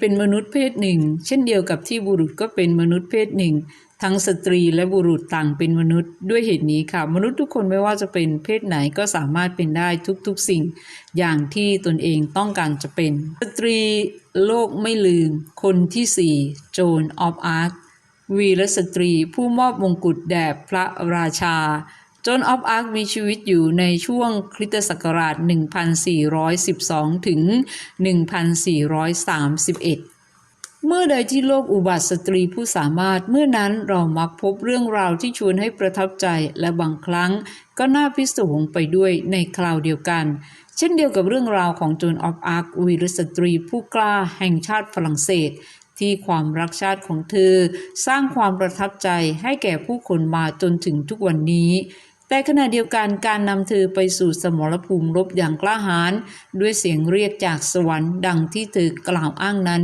เป็นมนุษย์เพศหนึ่ง เช่นเดียวกับที่บุรุษก็เป็นมนุษย์เพศหนึ่ง ทั้งสตรีและบุรุษต่างเป็นมนุษย์ ด้วยเหตุนี้ค่ะ มนุษย์ทุกคนไม่ว่าจะเป็นเพศไหนก็สามารถเป็นได้ทุกๆสิ่ง อย่างที่ตนเองต้องการจะเป็น สตรีโลกไม่ลืม คนที่สี่โจนออฟอาร์ควีรสตรีผู้มอบมงกุฎแด่พระราชา จนออฟอาร์คมีชีวิตอยู่ในช่วงคริสตศักราช 1412 ถึง 1431เมื่อใดที่โลกอุบัติสตรีผู้สามารถเมื่อนั้นเรามักพบเรื่องราวที่ชวนให้ประทับใจและบางครั้งก็น่าพิศวงไปด้วยในคราวเดียวกัน เช่นเดียวกับเรื่องราวของโจนออฟอาร์ควีรสตรีผู้กล้าแห่งชาติฝรั่งเศส ที่ความรักชาติของเธอ สร้างความประทับใจให้แก่ผู้คนมาจนถึงทุกวันนี้ แต่ขณะเดียวกันการนำเธอไปสู่สมรภูมิรบอย่างกล้าหาญด้วยเสียงเรียกจากสวรรค์ดังที่เธอกล่าวอ้างนั้น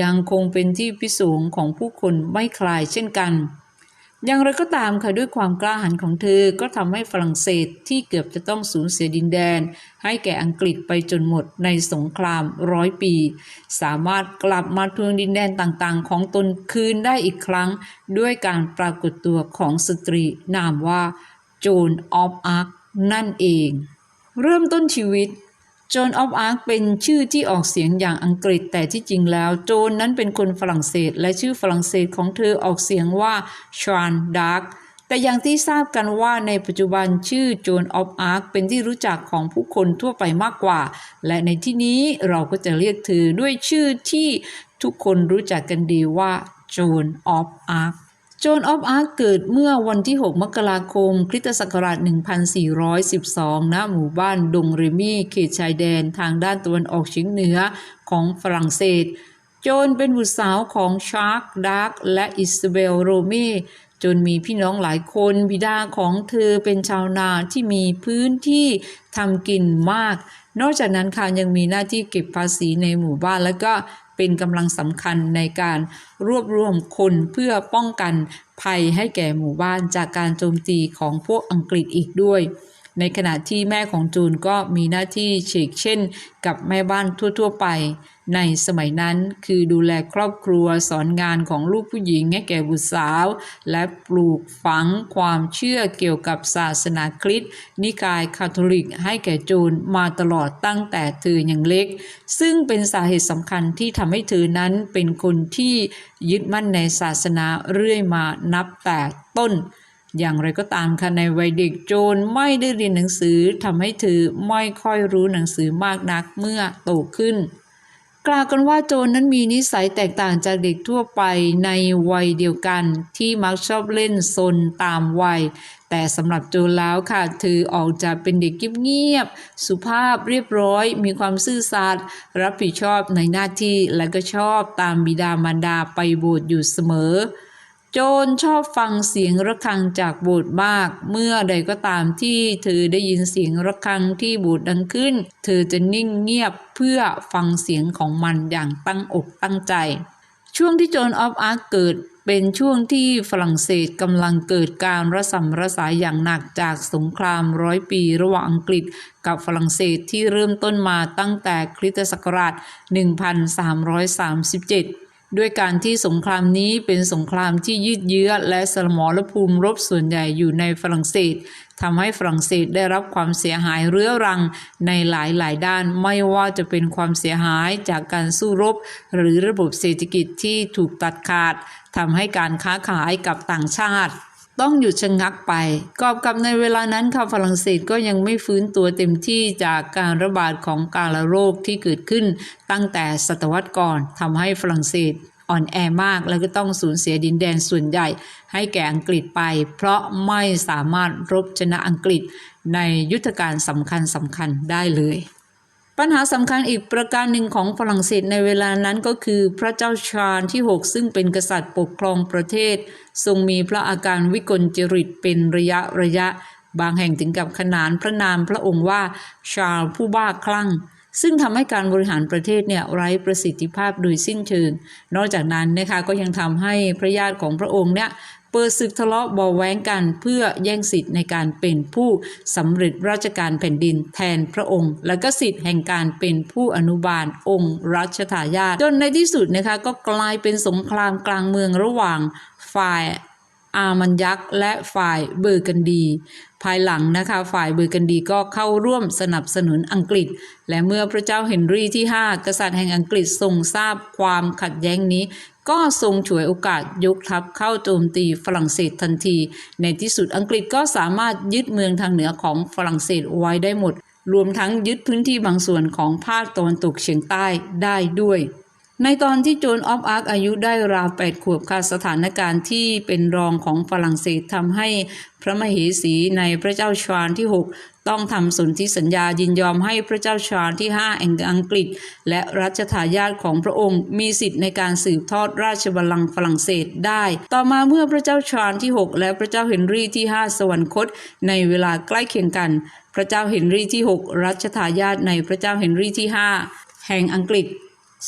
ยังคงเป็นที่พิศวงของผู้คนไม่คลายเช่นกันอย่างไรก็ตามค่ะด้วยความกล้าหาญของเธอก็ทำให้ฝรั่งเศสที่เกือบจะต้องสูญเสียดินแดน ให้แก่อังกฤษไปจนหมดในสงครามร้อยปี สามารถกลับมาทวงดินแดนต่างๆ ของตนคืนได้อีกครั้ง ด้วยการปรากฏตัวของสตรีนามว่า โจนออฟอาร์คนั่นเอง เริ่มต้นชีวิตโจนออฟอาร์คเป็นชื่อที่ออกเสียงอย่างอังกฤษแต่ที่จริงแล้ว โจนนั้นเป็นคนฝรั่งเศส และชื่อฝรั่งเศสของเธอออกเสียงว่าชานดาร์กแต่อย่างที่ทราบกันว่าในปัจจุบันชื่อโจนออฟอาร์คเป็นที่รู้จักของผู้คนทั่วไปมากกว่า และในที่นี้เราก็จะเรียกเธอด้วยชื่อที่ทุกคนรู้จักกันดีว่าโจนออฟอาร์ค โจนออฟอาร์คเกิดเมื่อวันที่ 6 มกราคมคริสตศักราช 1412 ณ หมู่บ้านดงเรมี่ เขตชายแดนทางด้านตะวันออกเฉียงเหนือของฝรั่งเศส โจนเป็นบุตรสาวของชาร์กดาร์กและอิสเบลโรเม่ จนมีพี่น้องหลายคนบิดาของเธอเป็นชาวนาที่มีพื้นที่ทำกินมาก นอกจากนั้นค่ะยังมีหน้าที่เก็บภาษีในหมู่บ้านแล้วก็ เป็นกำลังสำคัญในการรวบรวมคนเพื่อป้องกันภัยให้แก่หมู่บ้านจากการโจมตีของพวกอังกฤษอีกด้วย ในขณะที่แม่ของจูนก็มีหน้าที่เชกเช่น กับแม่บ้านทั่ว ๆ ไป ในสมัยนั้นคือดูแลครอบครัวสอนงานของลูกผู้หญิงให้แก่บุตรสาว และปลูกฝังความเชื่อเกี่ยวกับศาสนาคริสต์นิกายคาทอลิกให้แก่จูนมาตลอดตั้งแต่เธอยังเล็ก ซึ่งเป็นสาเหตุสำคัญที่ทำให้เธอนั้นเป็นคนที่ยึดมั่นในศาสนาเรื่อยมานับแต่ต้นอย่างไรก็ตามค่ะในวัยเด็กโจนไม่ได้เรียนหนังสือทำให้เธอไม่ค่อยรู้หนังสือมากนักเมื่อโตขึ้น กล่าวกันว่าโจนนั้นมีนิสัยแตกต่างจากเด็กทั่วไปในวัยเดียวกัน ที่มักชอบเล่นซนตามวัย แต่สำหรับโจนแล้วค่ะเธอออกจะเป็นเด็กเงียบๆสุภาพเรียบร้อย มีความซื่อสัตย์รับผิดชอบในหน้าที่และก็ชอบตามบิดามารดาไปโบสถ์อยู่เสมอ โจนชอบฟังเสียงระฆังจากโบสถ์มาก เมื่อใดก็ตามที่เธอได้ยินเสียงระฆังที่โบสถ์ดังขึ้น เธอจะนิ่งเงียบเพื่อฟังเสียงของมันอย่างตั้งอกตั้งใจ ช่วงที่โจนออฟอาร์เกิดเป็นช่วงที่ฝรั่งเศสกำลังเกิดการระสำระสายอย่างหนักจากสงครามร้อยปีระหว่างอังกฤษกับฝรั่งเศสที่เริ่มต้นมาตั้งแต่คริสตศักราช 1337 ด้วยการที่สงครามนี้เป็นสงครามที่ยืดเยื้อและสมรภูมิรบส่วนใหญ่อยู่ในฝรั่งเศสทำให้ฝรั่งเศสได้รับความเสียหายเรื้อรังในหลายหลายๆด้านไม่ว่าจะเป็นความเสียหายจากการสู้รบ หรือระบบเศรษฐกิจที่ถูกตัดขาดทำให้การค้าขายกับต่างชาติ ต้องหยุดชะงักไป กอบกับในเวลานั้นค่ะฝรั่งเศสก็ยังไม่ฟื้นตัวเต็มที่จากการระบาดของกาฬโรคที่เกิดขึ้นตั้งแต่ศตวรรษก่อนทำให้ฝรั่งเศสอ่อนแอมากแล้วก็ต้องสูญเสียดินแดนส่วนใหญ่ ให้แก่อังกฤษไป เพราะไม่สามารถรบชนะอังกฤษในยุทธการสำคัญสำคัญได้เลย ปัญหาสำคัญอีกประการหนึ่งของฝรั่งเศสในเวลานั้นก็คือพระเจ้าชาญที่ 6 ซึ่งเป็นกษัตริย์ปกครองประเทศ ทรงมีพระอาการวิกลจริตเป็นระยะระยะ บางแห่งถึงกับขนานพระนามพระองค์ว่าชาลผู้บ้าคลั่งซึ่งทำให้การบริหารประเทศเนี่ยไร้ประสิทธิภาพโดยสิ้นเชิง นอกจากนั้นนะคะก็ยังทำให้พระญาติของพระองค์เนี่ย เปิดศึกทะเลาะบาะแว้งกันเพื่อแย่งสิทธิ์ในการเป็นผู้สำเร็จราชการแผ่นดินแทนพระองค์ และก็สิทธิ์แห่งการเป็นผู้อนุบาลองค์รัชทายาทจนในที่สุดนะคะก็กลายเป็นสงครามกลางเมืองระหว่างฝ่ายอามันยักษ์และฝ่ายเบอร์กันดี ภายหลังนะคะฝ่ายเบอร์กันดีก็เข้าร่วมสนับสนุนอังกฤษ และเมื่อพระเจ้าเฮนรี่ที่ 5 กษัตริย์แห่งอังกฤษทรงทราบความขัดแย้งนี้ก็ทรงฉวยโอกาสยกทัพเข้าโจมตีฝรั่งเศสทันที ในที่สุดอังกฤษก็สามารถยึดเมืองทางเหนือของฝรั่งเศสไว้ได้หมด รวมทั้งยึดพื้นที่บางส่วนของภาคตะวันตกเฉียงใต้ได้ด้วย ในตอนที่โจนออฟอาร์คอายุได้ราวแปดขวบค่ะสถานการณ์ที่เป็นรองของฝรั่งเศสทำให้พระมเหสีในพระเจ้าชวานที่ 6 ต้องทำสนธิสัญญายินยอมให้พระเจ้าชวานที่ 5 แห่งอังกฤษ และรัชทายาทของพระองค์ มีสิทธิ์ในการสืบทอดราชบัลลังก์ฝรั่งเศสได้ ต่อมาเมื่อพระเจ้าชวานที่ 6 และพระเจ้าเฮนรี่ที่ 5 สวรรคต ในเวลาใกล้เคียงกัน พระเจ้าเฮนรี่ที่ 6 รัชทายาทในพระเจ้าเฮนรี่ที่ 5 แห่งอังกฤษ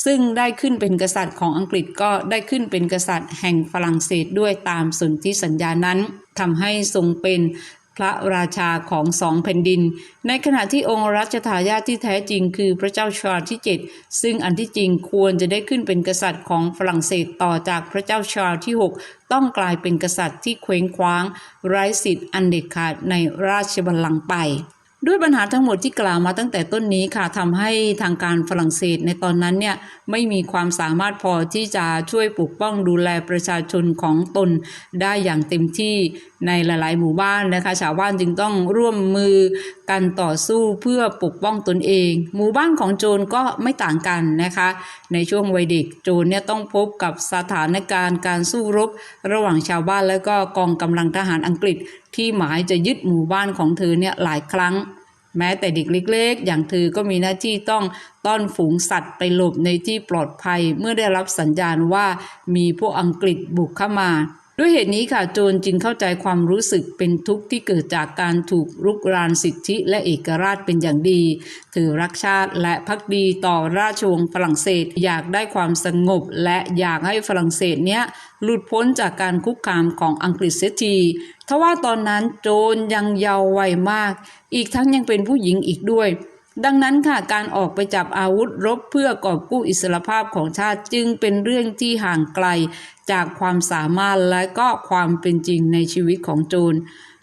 ซึ่งได้ขึ้นเป็นกษัตริย์ของอังกฤษก็ได้ขึ้นเป็นกษัตริย์แห่งฝรั่งเศสด้วยตามสนธิสัญญานั้นทำให้ทรงเป็น พระราชาของสองแผ่นดิน ในขณะที่องค์รัชทายาทที่แท้จริงคือพระเจ้าชาร์ลที่ 7 ซึ่งอันที่จริงควรจะได้ขึ้นเป็นกษัตริย์ของฝรั่งเศสต่อจากพระเจ้าชาร์ลที่ 6 ต้องกลายเป็นกษัตริย์ที่เคว้งคว้าง ไร้สิทธิ์อันเด็ดขาดในราชบัลลังก์ไป ด้วยปัญหาทั้งหมดที่กล่าวมาตั้งแต่ต้นนี้ค่ะทำให้ทางการฝรั่งเศสในตอนนั้นเนี่ยไม่มีความสามารถพอที่จะช่วยปกป้องดูแลประชาชนของตนได้อย่างเต็มที่ในหลายๆ หมู่บ้านนะคะชาวบ้านจึงต้องร่วมมือกันต่อสู้เพื่อปกป้องตนเอง หมู่บ้านของโจรก็ไม่ต่างกันนะคะ ในช่วงวัยเด็กโจรเนี่ยต้องพบกับสถานการณ์การสู้รบ ระหว่างชาวบ้านและก็กองกำลังทหารอังกฤษ ที่หมายจะยึดหมู่บ้านของเธอเนี่ยหลายครั้ง แม้แต่เด็กเล็กๆ อย่างเธอก็มีหน้าที่ต้องต้อนฝูงสัตว์ไปหลบในที่ปลอดภัยเมื่อได้รับสัญญาณว่ามีพวกอังกฤษบุกเข้ามา ด้วยเหตุนี้ค่ะโจรจึงเข้าใจความรู้สึกเป็นทุกข์ที่เกิดจากการถูกรุกรานสิทธิและเอกราชเป็นอย่างดี ถือรักชาติและพักดีต่อราชวงศ์ฝรั่งเศสอยากได้ความสงบ และอยากให้ฝรั่งเศสเนี้ยหลุดพ้นจากการคุกคามของอังกฤษเสียทีทว่าตอนนั้นโจรยังเยาว์วัยมาก อีกทั้งยังเป็นผู้หญิงอีกด้วย ดังนั้นค่ะการออกไปจับอาวุธรบเพื่อกอบกู้อิสรภาพของชาติจึงเป็นเรื่องที่ห่างไกลจากความสามารถและก็ความเป็นจริงในชีวิตของโจร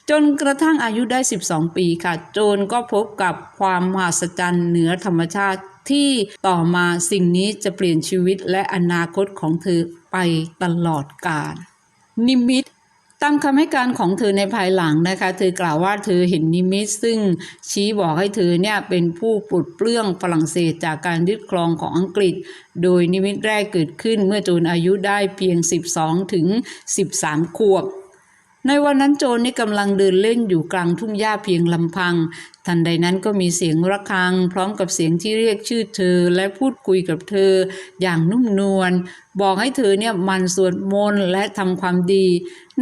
จนกระทั่งอายุได้ 12 ปีค่ะ โจรก็พบกับความมหัศจรรย์เหนือธรรมชาติที่ต่อมาสิ่งนี้จะเปลี่ยนชีวิตและอนาคตของเธอไปตลอดกาลนิมิต ตามคำให้การของเธอในภายหลังนะคะ เธอกล่าวว่าเธอเห็นนิมิตซึ่งชี้บอกให้เธอเนี่ยเป็นผู้ปลดเปลื้องฝรั่งเศสจากการยึดครองของอังกฤษ โดยนิมิตแรกเกิดขึ้นเมื่อโจนอายุได้เพียง 12 ถึง 13 ขวบ ในวันนั้นโจรนี่กำลังเดินเล่นอยู่กลางทุ่งหญ้าเพียงลำพัง ทันใดนั้นก็มีเสียงระฆัง พร้อมกับเสียงที่เรียกชื่อเธอและพูดคุยกับเธอ อย่างนุ่มนวลบอกให้เธอเนี่ยมันสวดมนต์และทำความดี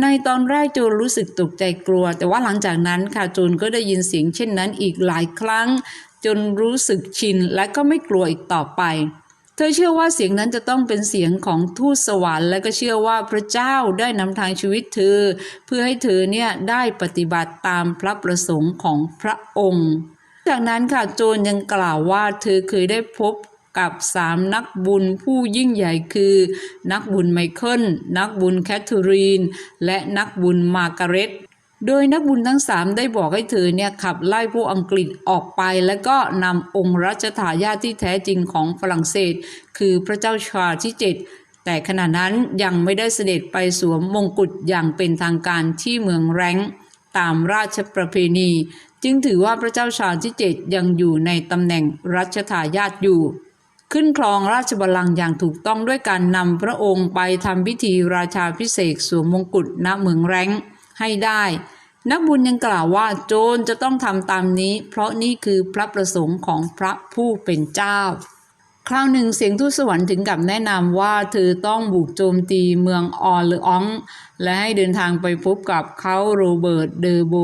ในตอนแรกโจรรู้สึกตกใจกลัว แต่ว่าหลังจากนั้นค่ะโจรก็ได้ยินเสียงเช่นนั้นอีกหลายครั้ง จนรู้สึกชินและก็ไม่กลัวอีกต่อไป เธอเชื่อว่าเสียงนั้นจะต้องเป็นเสียงของทูตสวรรค์ และก็เชื่อว่าพระเจ้าได้นำทางชีวิตเธอ เพื่อให้เธอเนี่ยได้ปฏิบัติตามพระประสงค์ของพระองค์ จากนั้นค่ะโจรยังกล่าวว่าเธอเคยได้พบกับสามนักบุญผู้ยิ่งใหญ่คือ นักบุญไมเคิล นักบุญแคทเธอรีน และนักบุญมาร์กาเร็ต โดยนักบุญทั้งสามได้บอกให้เธอเนี่ยขับไล่พวกอังกฤษออกไป แล้วก็นำองค์รัชทายาทที่แท้จริงของฝรั่งเศส คือพระเจ้าชาที่เจ็ดแต่ขณะนั้นยังไม่ได้เสด็จไปสวมมงกุฎอย่างเป็นทางการที่เมืองแรงตามราชประเพณี จึงถือว่าพระเจ้าชาที่เจ็ดยังอยู่ในตำแหน่งรัชทายาทอยู่ขึ้นครองราชบัลลังก์อย่างถูกต้องด้วยการนำพระองค์ไปทำพิธีราชาพิเศษสวมมงกุฎณเมืองแร้ง ให้ได้ นักบุญยังกล่าวว่าโจรจะต้องทำตามนี้ เพราะนี่คือพระประสงค์ของพระผู้เป็นเจ้า คราวหนึ่งเสียงทูตสวรรค์ถึงกับแนะนำว่าเธอต้องบุกโจมตีเมืองออร์เลออง และให้เดินทางไปพบกับเขาโรเบิร์ตเดอโบ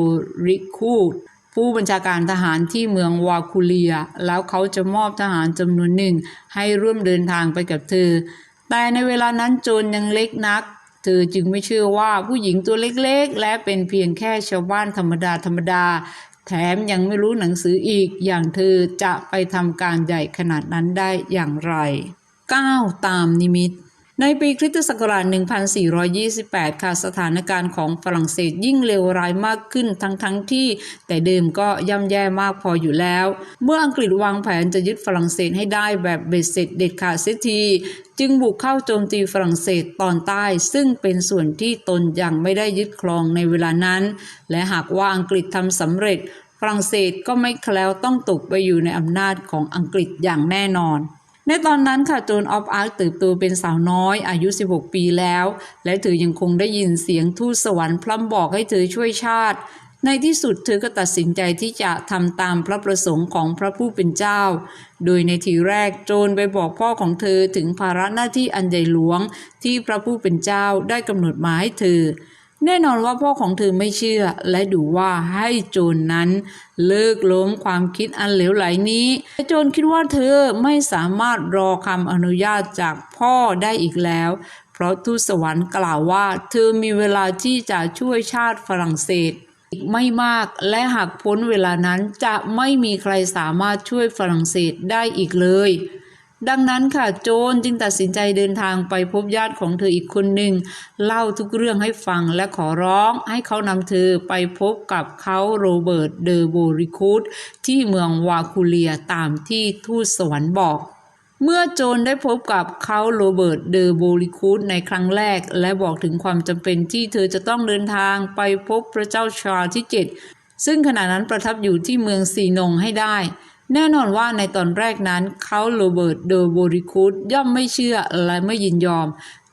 ริคูดผู้บัญชาการทหารที่เมืองวาคูเลีย แล้วเขาจะมอบทหารจำนวนหนึ่ง ให้ร่วมเดินทางไปกับเธอ แต่ในเวลานั้นโจรยังเล็กนัก เธอจึงไม่เชื่อว่าผู้หญิงตัวเล็กๆ และเป็นเพียงแค่ชาวบ้านธรรมดาธรรมดา แถมยังไม่รู้หนังสืออีก อย่างเธอจะไปทำการใหญ่ขนาดนั้นได้อย่างไร 9. ตามนิมิต ในปีคริสตศักราช 1428 ค่ะ สถานการณ์ของฝรั่งเศสยิ่งเลวร้ายมากขึ้นทั้งทั้งที่ แต่เดิมก็ย่ำแย่มากพออยู่แล้ว เมื่ออังกฤษวางแผนจะยึดฝรั่งเศสให้ได้แบบเบ็ดเสร็จเด็ดขาดเสียทีจึงบุกเข้าโจมตีฝรั่งเศสตอนใต้ ซึ่งเป็นส่วนที่ตนยังไม่ได้ยึดครองในเวลานั้น และหากว่าอังกฤษทำสำเร็จ ฝรั่งเศสก็ไม่แคล้วต้องตกไปอยู่ในอำนาจของอังกฤษอย่างแน่นอน ในตอนนั้นค่ะโจนออฟอาร์คเติบโตเป็นสาวน้อยอายุ 16 ปีแล้ว และเธอยังคงได้ยินเสียงทูตสวรรค์พร่ำบอกให้เธอช่วยชาติ ในที่สุดเธอก็ตัดสินใจที่จะทำตามพระประสงค์ของพระผู้เป็นเจ้า โดยในทีแรกโจนไปบอกพ่อของเธอถึงภาระหน้าที่อันใหญ่หลวงที่พระผู้เป็นเจ้าได้กำหนดมาให้เธอ แน่นอนว่าพ่อของเธอไม่เชื่อ และดูว่าให้โจรนนั้น เลิกล้มความคิดอันเหลวไหลนี้โจรคิดว่าเธอไม่สามารถรอคำอนุญาตจากพ่อได้อีกแล้ว เพราะทูตสวรรค์กล่าวว่า เธอมีเวลาที่จะช่วยชาติฝรั่งเศสอีกไม่มากและหากพ้นเวลานั้นจะไม่มีใครสามารถช่วยฝรั่งเศสได้อีกเลย ดังนั้นค่ะโจนจึงตัดสินใจเดินทางไปพบญาติของเธออีกคนหนึ่ง เล่าทุกเรื่องให้ฟังและขอร้องให้เขานำเธอไปพบกับเขาโรเบิร์ตเดอโบริคูดที่เมืองวาคูเลียตามที่ทูตสวรรค์บอกเมื่อโจนได้พบกับเขาโรเบิร์ตเดอโบริคูดในครั้งแรก และบอกถึงความจำเป็นที่เธอจะต้องเดินทางไปพบพระเจ้าชาร์ลส์ที่ 7 ซึ่งขณะนั้นประทับอยู่ที่เมืองซีนงให้ได้ แน่นอนว่าในตอนแรกนั้นเขาโรเบิร์ตเดอโบริคูดย่อมไม่เชื่อและไม่ยินยอม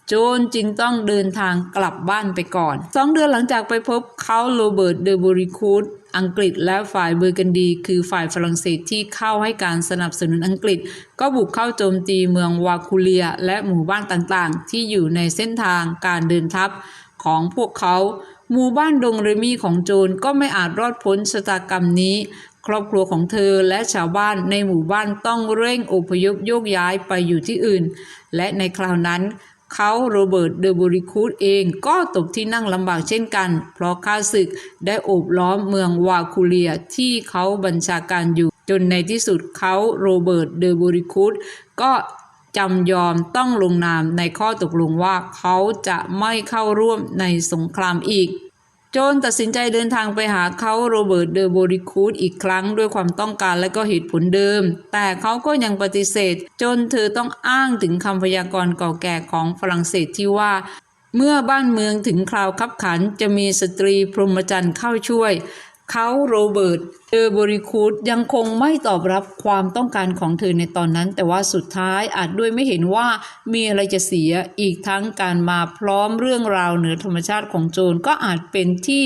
โจนจึงต้องเดินทางกลับบ้านไปก่อนสองเดือนหลังจากไปพบเขาโรเบิร์ตเดอโบริคูดอังกฤษและฝ่ายเบอร์กันดี คือฝ่ายฝรั่งเศสที่เข้าให้การสนับสนุนอังกฤษ ก็บุกเข้าโจมตีเมืองวาคูเลีย และหมู่บ้านต่างๆ ที่อยู่ในเส้นทางการเดินทัพของพวกเขา หมู่บ้านดงเรมี่ของโจรก็ไม่อาจรอดพ้นชะตากรรมนี้ ครอบครัวของเธอและชาวบ้านในหมู่บ้านต้องเร่งอพยพโยกย้ายไปอยู่ที่อื่น และในคราวนั้นเขาโรเบิร์ตเดอบูริคูดเองก็ตกที่นั่งลำบากเช่นกัน เพราะข้าศึกได้โอบล้อมเมืองวาคูเลียที่เขาบัญชาการอยู่ จนในที่สุดเขาโรเบิร์ตเดอบูริคูดก็จำยอมต้องลงนามในข้อตกลงว่าเขาจะไม่เข้าร่วมในสงครามอีก โจนตัดสินใจเดินทางไปหาเขาโรเบิร์ตเดอโบริคูดอีกครั้งด้วยความต้องการและก็เหตุผลเดิม แต่เขาก็ยังปฏิเสธ จนเธอต้องอ้างถึงคำพยากรณ์เก่าแก่ของฝรั่งเศสที่ว่า เมื่อบ้านเมืองถึงคราวคับขันจะมีสตรีพรหมจรรย์เข้าช่วย เขาโรเบิร์ตเดอบริคูดยังคงไม่ตอบรับความต้องการของเธอในตอนนั้น แต่ว่าสุดท้ายอาจด้วยไม่เห็นว่ามีอะไรจะเสียอีกทั้งการมาพร้อมเรื่องราวเหนือธรรมชาติของโจรก็อาจเป็นที่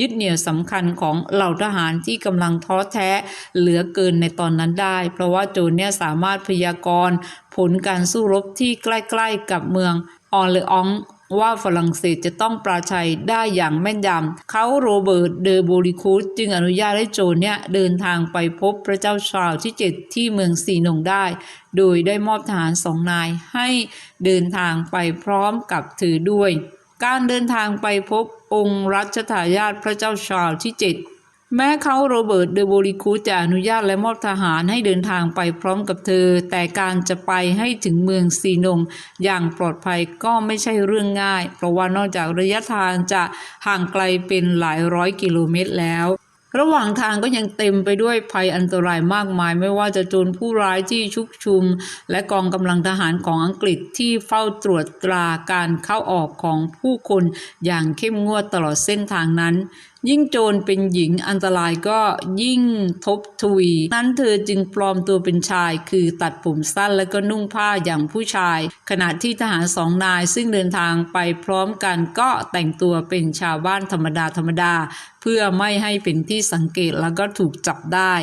ยึดเหนี่ยวสำคัญของเหล่าทหารที่กำลังท้อแท้เหลือเกินในตอนนั้นได้ เพราะว่าโจรเนี่ยสามารถพยากรณ์ผลการสู้รบที่ใกล้ ๆ กับเมืองออเลอง ว่าฝรั่งเศสจะต้องปราชัยได้อย่างแม่นยำเขาโรเบิร์ตเดอโบริคูสจึงอนุญาตให้โจรเนี่ยเดินทางไปพบพระเจ้าชาลที่เจ็ดที่เมืองซีนงได้ โดยได้มอบทหารสองนายให้เดินทางไปพร้อมกับถือด้วย การเดินทางไปพบองค์รัชทายาทพระเจ้าชาลที่เจ็ด แม้เขาโรเบิร์ตเดอโบริคูจะอนุญาตและมอบทหารให้เดินทางไปพร้อมกับเธอ แต่การจะไปให้ถึงเมืองซีนงอย่างปลอดภัยก็ไม่ใช่เรื่องง่าย เพราะว่านอกจากระยะทางจะห่างไกลเป็นหลายร้อยกิโลเมตรแล้วระหว่างทางก็ยังเต็มไปด้วยภัยอันตรายมากมาย ไม่ว่าจะโจรผู้ร้ายที่ชุกชุม และกองกำลังทหารของอังกฤษที่เฝ้าตรวจตราการเข้าออกของผู้คนอย่างเข้มงวดตลอดเส้นทางนั้น ยิ่งโจรเป็นหญิงอันตรายก็ยิ่งทบทวี นั้นเธอจึงปลอมตัวเป็นชาย คือตัดผมสั้นแล้วก็นุ่งผ้าอย่างผู้ชาย ขณะที่ทหารสองนายซึ่งเดินทางไปพร้อมกันก็แต่งตัวเป็นชาวบ้านธรรมดาธรรมดา เพื่อไม่ให้เป็นที่สังเกตแล้วก็ถูกจับได้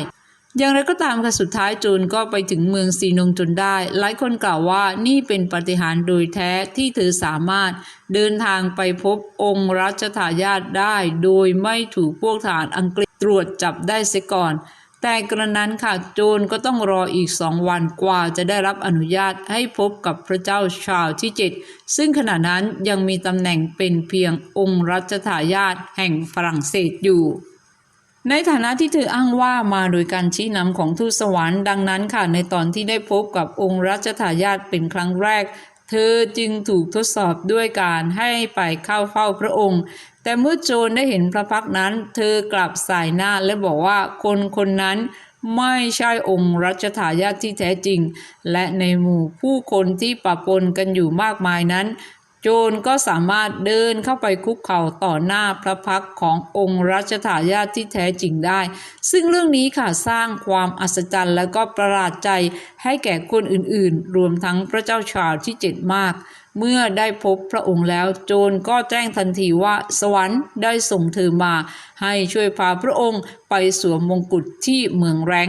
อย่างไรก็ตามค่ะสุดท้ายโจรก็ไปถึงเมืองซีนงจนได้ หลายคนกล่าวว่านี่เป็นปฏิหารโดยแท้ที่เธอสามารถเดินทางไปพบองค์รัชทายาทได้ โดยไม่ถูกพวกทหารอังกฤษตรวจจับได้เสียก่อน แต่กระนั้นค่ะโจรก็ต้องรออีกสองวันกว่าจะได้รับอนุญาตให้พบกับพระเจ้าชาร์ลที่เจ็ดซึ่งขณะนั้นยังมีตำแหน่งเป็นเพียงองค์รัชทายาทแห่งฝรั่งเศสอยู่ ในฐานะที่เธออ้างว่ามาโดยการชี้นำของทูตสวรรค์ดังนั้นค่ะในตอนที่ได้พบกับองค์รัชทายาทเป็นครั้งแรก เธอจึงถูกทดสอบด้วยการให้ไปเข้าเฝ้าพระองค์ แต่เมื่อโจรได้เห็นพระพักนั้น เธอกลับสายหน้าและบอกว่าคนคนนั้นไม่ใช่องค์รัชทายาทที่แท้จริง และในหมู่ผู้คนที่ปะปนกันอยู่มากมายนั้น โจรก็สามารถเดินเข้าไปคุกเข่าต่อหน้าพระพักขององค์รัชทายาทที่แท้จริงได้ ซึ่งเรื่องนี้ค่ะสร้างความอัศจรรย์และก็ประหลาดใจให้แก่คนอื่นๆ รวมทั้งพระเจ้าชาร์ลที่เจ็ดมาก เมื่อได้พบพระองค์แล้ว โจรก็แจ้งทันทีว่าสวรรค์ได้ส่งเธอมา ให้ช่วยพาพระองค์ไปสวมมงกุฎที่เมืองแรง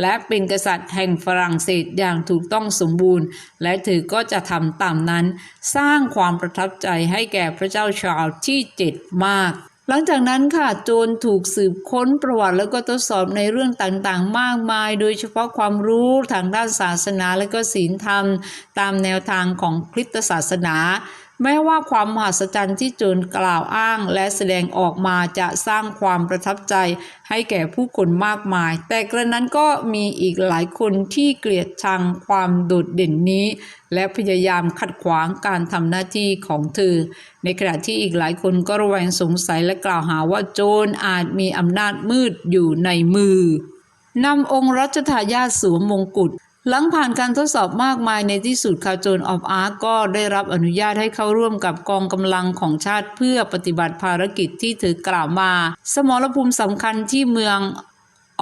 และเป็นกษัตริย์แห่งฝรั่งเศสอย่างถูกต้องสมบูรณ์ และเธอก็จะทำตามนั้น สร้างความประทับใจให้แก่พระเจ้าชาร์ลที่เจ็ดมากหลังจากนั้นค่ะโจรถูกสืบค้นประวัติแล้วก็ทดสอบในเรื่องต่างๆ มากมาย โดยเฉพาะความรู้ทางด้านศาสนาและก็ศีลธรรม ตามแนวทางของคริสตศาสนา แม้ว่าความมหัศจรรย์ที่โจรกล่าวอ้างและแสดงออกมาจะสร้างความประทับใจให้แก่ผู้คนมากมาย แต่กระนั้นก็มีอีกหลายคนที่เกลียดชังความโดดเด่นนี้ และพยายามขัดขวางการทำหน้าที่ของเธอ ในขณะที่อีกหลายคนก็ระแวงสงสัยและกล่าวหาว่าโจรอาจมีอำนาจมืดอยู่ในมือนำองค์รัชทายาทสวมมงกุฎ หลังผ่านการทดสอบมากมายในที่สุดคาโจนออฟอาร์ก็ได้รับอนุญาตให้เข้าร่วมกับกองกำลังของชาติเพื่อปฏิบัติภารกิจที่ถือกล่าวมา สมรภูมิสำคัญที่เมือง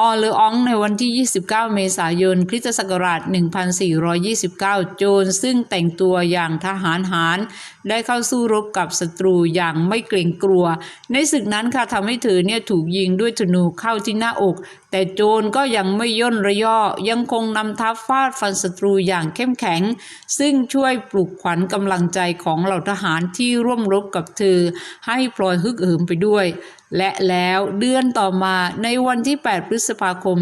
ออเลอองในวันที่ 29 เมษายน คริสตศักราช 1429 โจนซึ่งแต่งตัวอย่างทหารหาร ได้เข้าสู้รบกับศัตรูอย่างไม่เกรงกลัว ในศึกนั้นค่ะทำให้เธอเนี่ยถูกยิงด้วยธนูเข้าที่หน้าอก แต่โจรก็ยังไม่ย่นระยอยังคงนำทัพฟาดฟันศัตรูอย่างเข้มแข็ง ซึ่งช่วยปลุกขวัญกำลังใจของเหล่าทหารที่ร่วมรบกับเธอ ให้พลอยฮึกเหิมไปด้วยและแล้วเดือนต่อมาในวันที่ 8 พฤษภาคม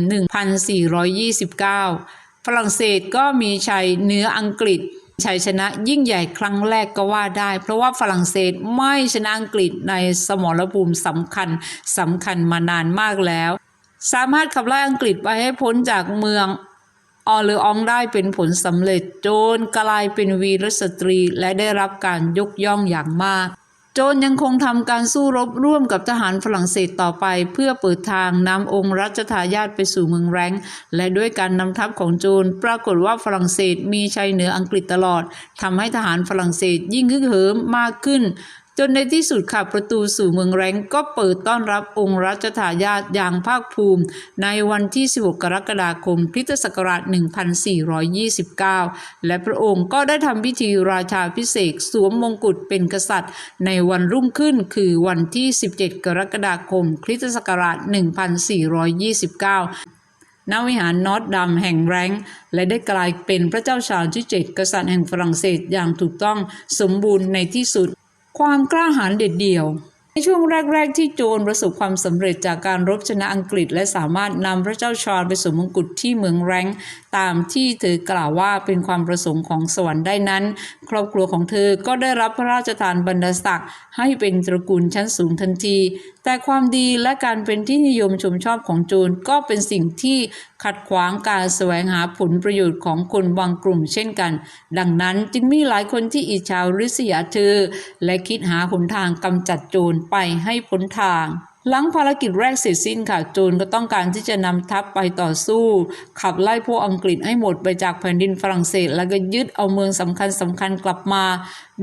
1429 ฝรั่งเศสก็มีชัยเหนืออังกฤษ ชัยชนะยิ่งใหญ่ครั้งแรกก็ว่าได้ เพราะว่าฝรั่งเศสไม่ชนะอังกฤษในสมรภูมิสำคัญสำคัญมานานมากแล้ว สามารถขับไล่อังกฤษไปให้พ้นจากเมืองออเลอองได้เป็นผลสำเร็จ โจนกลายเป็นวีรสตรีและได้รับการยกย่องอย่างมาก โจนยังคงทำการสู้รบร่วมกับทหารฝรั่งเศสต่อไป เพื่อเปิดทางนำองค์รัชทายาทไปสู่เมืองแรงและด้วยการนำทัพของโจนปรากฏว่าฝรั่งเศสมีชัยเหนืออังกฤษตลอดทำให้ทหารฝรั่งเศสยิ่งฮึกเหิมมากขึ้น จนในที่สุดค่ะประตูสู่เมืองแรงก็เปิดต้อนรับองค์รัชทายาทอย่างภาคภูมิ ในวันที่ 16 กรกฎาคมคริสตศักราช 1429 และพระองค์ก็ได้ทำพิธีราชาพิเศษสวมมงกุฎเป็นกษัตริย์ ในวันรุ่งขึ้นคือวันที่ 17 กรกฎาคมคริสตศักราช 1429ณวิหารนอตดัมแห่งแรงและได้กลายเป็นพระเจ้าชาร์ลที่เจ็ดกษัตริย์แห่งฝรั่งเศสอย่างถูกต้องสมบูรณ์ในที่สุด ความกล้าหาญเด็ดเดี่ยว ในช่วงแรก ๆ ที่โจรประสบความสำเร็จจากการรบชนะอังกฤษ และสามารถนำพระเจ้าชาร์ลไปสวมมงกุฎที่เมืองแรงตามที่เธอกล่าวว่าเป็นความประสงค์ของสวรรค์ได้นั้น ครอบครัวของเธอก็ได้รับพระราชทานบรรดาศักดิ์ให้เป็นตระกูลชั้นสูงทันที แต่ความดีและการเป็นที่นิยมชมชอบของโจรก็เป็นสิ่งที่ ขัดขวางการแสวงหาผลประโยชน์ของคนบางกลุ่มเช่นกัน ดังนั้นจึงมีหลายคนที่อิจฉาริษยาเธอ และคิดหาหนทางกำจัดโจรไปให้พ้นทางหลังภารกิจแรกเสร็จสิ้นค่ะโจรก็ต้องการที่จะนำทัพไปต่อสู้ ขับไล่พวกอังกฤษให้หมดไปจากแผ่นดินฝรั่งเศส แล้วก็ยึดเอาเมืองสำคัญสำคัญกลับมา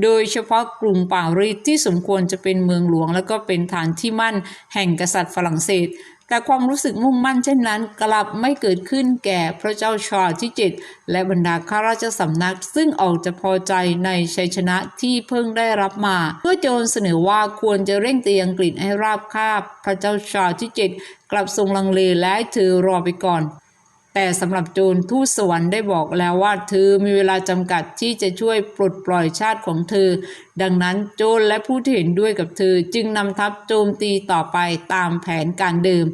โดยเฉพาะกรุงปารีสที่สมควรจะเป็นเมืองหลวง แล้วก็เป็นฐานที่มั่นแห่งกษัตริย์ฝรั่งเศสแต่ความรู้สึกมุ่งมั่นเช่นนั้น กลับไม่เกิดขึ้นแก่พระเจ้าชาร์ที่เจ็ดและบรรดาข้าราชสำนัก ซึ่งออกจะพอใจในชัยชนะที่เพิ่งได้รับมา เมื่อโจรเสนอว่าควรจะเร่งเตียงกฤษให้ราบคาบ พระเจ้าชาร์ที่เจ็ดกลับทรงลังเลและถือรอไปก่อน แต่สำหรับโจรทูตสวรรค์ได้บอกแล้วว่าเธอมีเวลาจำกัดที่จะช่วยปลดปล่อยชาติของเธอ ดังนั้นโจรและผู้ที่เห็นด้วยกับเธอจึงนำทัพโจมตีต่อไปตามแผนการเดิม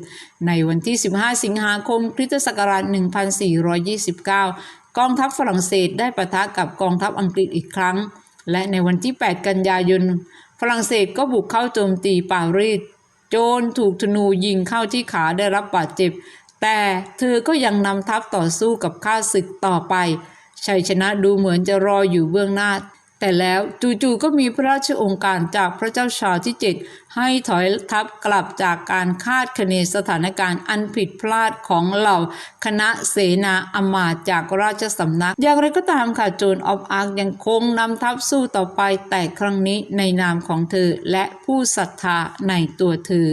ในวันที่ 15 สิงหาคมคริสตศักราช 1429 กองทัพฝรั่งเศสได้ปะทะกับกองทัพอังกฤษอีกครั้ง และในวันที่ 8 กันยายน ฝรั่งเศสก็บุกเข้าโจมตีปารีสโจรถูกธนูยิงเข้าที่ขาได้รับบาดเจ็บ แต่เธอก็ยังนำทัพต่อสู้กับข้าศึกต่อไป ชัยชนะดูเหมือนจะรออยู่เบื้องหน้า แต่แล้วจู่ๆก็มีพระราชองค์การจากพระเจ้าชาที่เจ็ดให้ถอยทัพกลับจากการคาดคะเนสถานการณ์อันผิดพลาดของเหล่าคณะเสนาอมาตจากราชสำนัก อย่างไรก็ตามค่ะโจนออฟอาร์กยังคงนำทัพสู้ต่อไปแต่ครั้งนี้ในนามของเธอและผู้ศรัทธาในตัวเธอ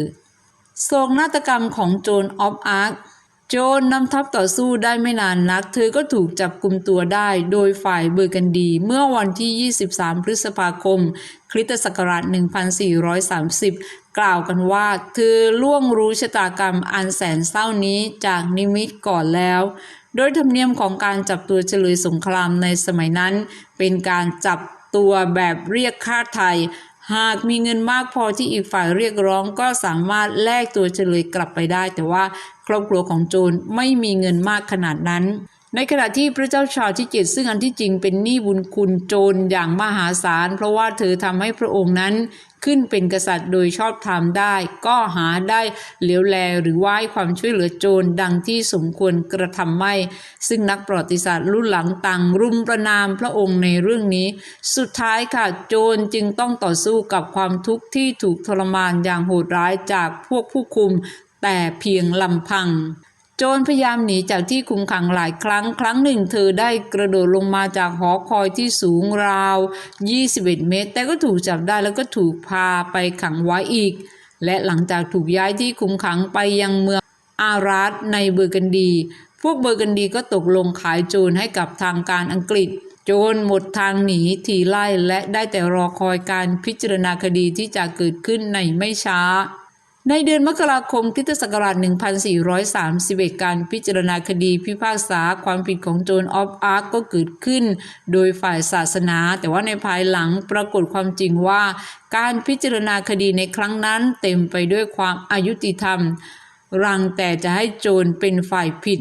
โศกนาฏกรรมของโจนออฟอาร์ค โจนนำทัพต่อสู้ได้ไม่นานนัก เธอก็ถูกจับกลุ่มตัวได้โดยฝ่ายเบอร์กันดี เมื่อวันที่ 23 พฤษภาคม คริสตศักราช 1430 กล่าวกันว่า เธอล่วงรู้ชะตากรรมอันแสนเศร้านี้จากนิมิตก่อนแล้ว โดยธรรมเนียมของการจับตัวเฉลยสงครามในสมัยนั้น เป็นการจับตัวแบบเรียกค่าไทย หากมีเงินมากพอที่อีกฝ่ายเรียกร้องก็สามารถแลกตัวเฉลยกลับไปได้ แต่ว่าครอบครัวของโจรไม่มีเงินมากขนาดนั้น ในขณะที่พระเจ้าชาวที่เจ็ดซึ่งอันที่จริงเป็นหนี้บุญคุณโจรอย่างมหาศาล เพราะว่าเธอทำให้พระองค์นั้น ขึ้นเป็นกษัตริย์โดยชอบธรรมได้ ก็หาได้เหลียวแลหรือว่าให้ความช่วยเหลือโจรดังที่สมควรกระทำไม่ ซึ่งนักประวัติศาสตร์รุ่นหลังต่างรุมประนามพระองค์ในเรื่องนี้ สุดท้ายค่ะโจรจึงต้องต่อสู้กับความทุกข์ที่ถูกทรมานอย่างโหดร้ายจากพวกผู้คุม แต่เพียงลำพัง โจรพยายามหนีจากที่คุมขังหลายครั้ง ครั้งหนึ่งเธอได้กระโดดลงมาจากหอคอยที่สูงราว 21 เมตร แต่ก็ถูกจับได้แล้วก็ถูกพาไปขังไว้อีก และหลังจากถูกย้ายที่คุมขังไปยังเมืองอาราสในเบอร์กันดี พวกเบอร์กันดีก็ตกลงขายโจรให้กับทางการอังกฤษ โจรหมดทางหนีทีไล่และได้แต่รอคอยการพิจารณาคดีที่จะเกิดขึ้นในไม่ช้า ในเดือนมกราคมคิศักราช 1431 การพิจารณาคดีพิพากษาความผิดของโจนออฟอาร์กก็เกิดขึ้น โดยฝ่ายศาสนา แต่ว่าในภายหลังปรากฏความจริงว่า การพิจารณาคดีในครั้งนั้นเต็มไปด้วยความอายุติธรรม รังแต่จะให้โจรเป็นฝ่ายผิด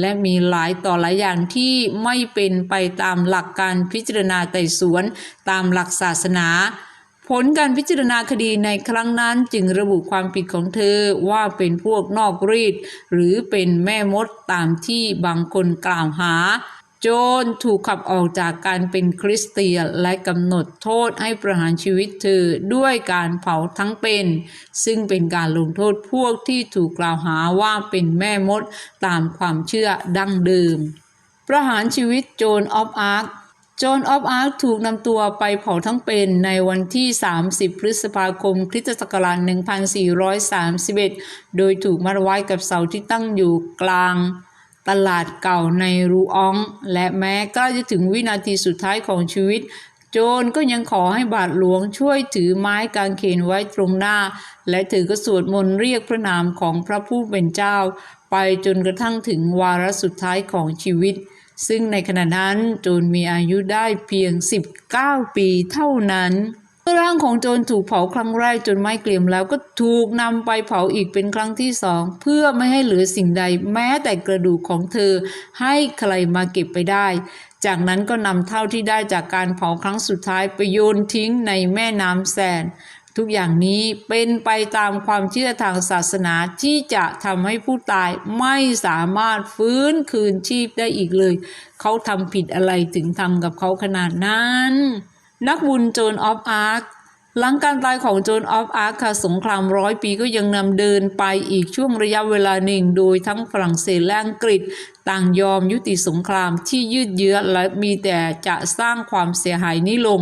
และมีหลายต่อหลายอย่างที่ไม่เป็นไปตามหลักการพิจารณาไต่สวนตามหลักศาสนา ผลการพิจารณาคดีในครั้งนั้นจึงระบุความผิดของเธอว่าเป็นพวกนอกรีด หรือเป็นแม่มดตามที่บางคนกล่าวหา โจนถูกขับออกจากการเป็นคริสเตียนและกำหนดโทษให้ประหารชีวิตเธอด้วยการเผาทั้งเป็น ซึ่งเป็นการลงโทษพวกที่ถูกกล่าวหาว่าเป็นแม่มดตามความเชื่อดั้งเดิม ประหารชีวิตโจนออฟอาร์ค จนออฟอาร์คถูกนำตัวไปเผาทั้งเป็นในวันที่ 30 พฤษภาคมคริสตศักราช1431 โดยถูกมัดไว้กับเสาที่ตั้งอยู่กลางตลาดเก่าในรูออง และแม้ใกล้จะถึงวินาทีสุดท้ายของชีวิต โจรก็ยังขอให้บาทหลวงช่วยถือไม้กางเขนไว้ตรงหน้า และถือก็สวดมนต์เรียกพระนามของพระผู้เป็นเจ้า ไปจนกระทั่งถึงวาระสุดท้ายของชีวิต ซึ่งในขณะนั้นโจรมีอายุได้เพียง 19 ปีเท่านั้นเมื่อร่างของโจรถูกเผาครั้งแรกจนไม้เกรียมแล้วก็ถูกนำไปเผาอีกเป็นครั้งที่สองเพื่อไม่ให้เหลือสิ่งใดแม้แต่กระดูกของเธอ ให้ใครมาเก็บไปได้ จากนั้นก็นำเท่าที่ได้จากการเผาครั้งสุดท้ายไปโยนทิ้งในแม่น้ำแซน ทุกอย่างนี้เป็นไปตามความเชื่อทางศาสนาที่จะทำให้ผู้ตายไม่สามารถฟื้นคืนชีพได้อีกเลย เขาทำผิดอะไรถึงทำกับเขาขนาดนั้น นักบุญโจนออฟอาร์ค หลังการตายของโจนออฟอาร์คค่ะสงครามร้อยปีก็ยังนำเดินไปอีกช่วงระยะเวลาหนึ่ง โดยทั้งฝรั่งเศสและอังกฤษต่างยอมยุติสงครามที่ยืดเยื้อและมีแต่จะสร้างความเสียหายนี้ลง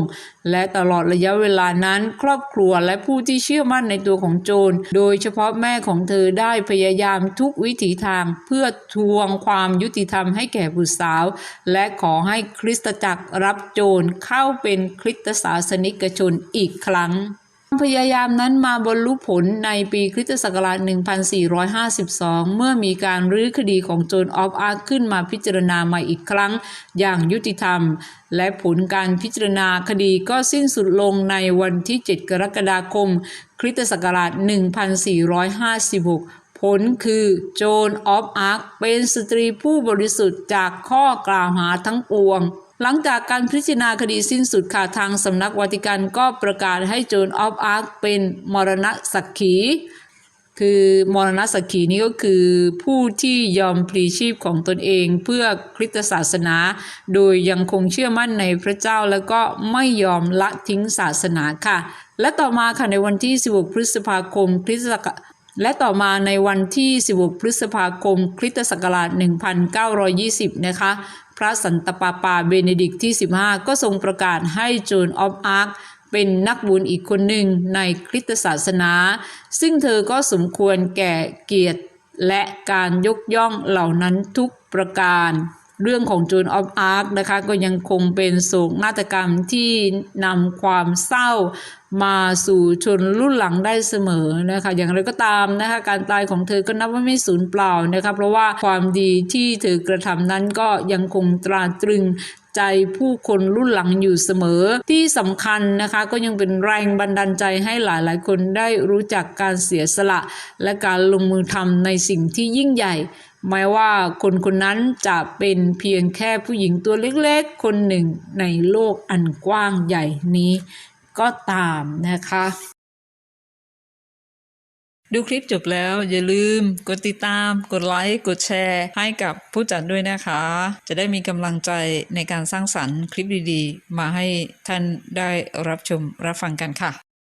และตลอดระยะเวลานั้น ครอบครัวและผู้ที่เชื่อมั่นในตัวของโจรโดยเฉพาะแม่ของเธอได้พยายามทุกวิถีทางเพื่อทวงความยุติธรรมให้แก่บุตรสาว และขอให้คริสตจักรรับโจรเข้าเป็นคริสตศาสนิกชนอีกครั้งพยายามนั้นมาบรรลุผลในปีคริสตศักราช 1452 เมื่อมีการรื้อคดีของโจนออฟอาร์คขึ้นมาพิจารณาใหม่อีกครั้งอย่างยุติธรรม และผลการพิจารณาคดีก็สิ้นสุดลงในวันที่ 7 กรกฎาคม คริสตศักราช 1456ผลคือโจนออฟอาร์คเป็นสตรีผู้บริสุทธิ์จากข้อกล่าวหาทั้งปวง หลังจากการพิจารณาคดีสิ้นสุดค่ะทางสำนักวาติกันก็ประกาศให้โจนออฟอาร์คเป็นมรณะสักขี คือมรณะสักขีนี้ก็คือผู้ที่ยอมพลีชีพของตนเองเพื่อคริสตศาสนา โดยยังคงเชื่อมั่นในพระเจ้าแล้วก็ไม่ยอมละทิ้งศาสนาค่ะ และต่อมาค่ะในวันที่ 16 พฤษภาคมคริสตศักและต่อมาในวันที่ 16 พฤษภาคม คริสตศักราช 1920 นะคะ พระสันตปาปาเบเนดิกที่ 15 ก็ทรงประกาศให้โจนออฟอาร์คเป็นนักบุญอีกคนหนึ่งในคริสตศาสนา ซึ่งเธอก็สมควรแก่เกียรติและการยกย่องเหล่านั้นทุกประการ เรื่องของโจนออฟอาร์คนะคะก็ยังคงเป็นโศกนาฏกรรมที่นำความเศร้ามาสู่ชนรุ่นหลังได้เสมอนะคะอย่างไรก็ตามนะคะการตายของเธอก็นับว่าไม่สูญเปล่านะคะเพราะว่าความดีที่เธอกระทำนั้นก็ยังคงตราตรึงใจผู้คนรุ่นหลังอยู่เสมอที่สำคัญนะคะก็ยังเป็นแรงบันดาลใจให้หลายๆคนได้รู้จักการเสียสละ และการลงมือทำในสิ่งที่ยิ่งใหญ่แม้ว่าคนคนนั้นจะเป็นเพียงแค่ผู้หญิงตัวเล็กๆ คนหนึ่งในโลกอันกว้างใหญ่นี้ก็ตามนะคะ ดูคลิปจบแล้วอย่าลืมกดติดตาม กดไลค์ กดแชร์ ให้กับผู้จัดด้วยนะคะ จะได้มีกำลังใจในการสร้างสรรค์คลิปดีๆ มาให้ท่านได้รับชมรับฟังกันค่ะ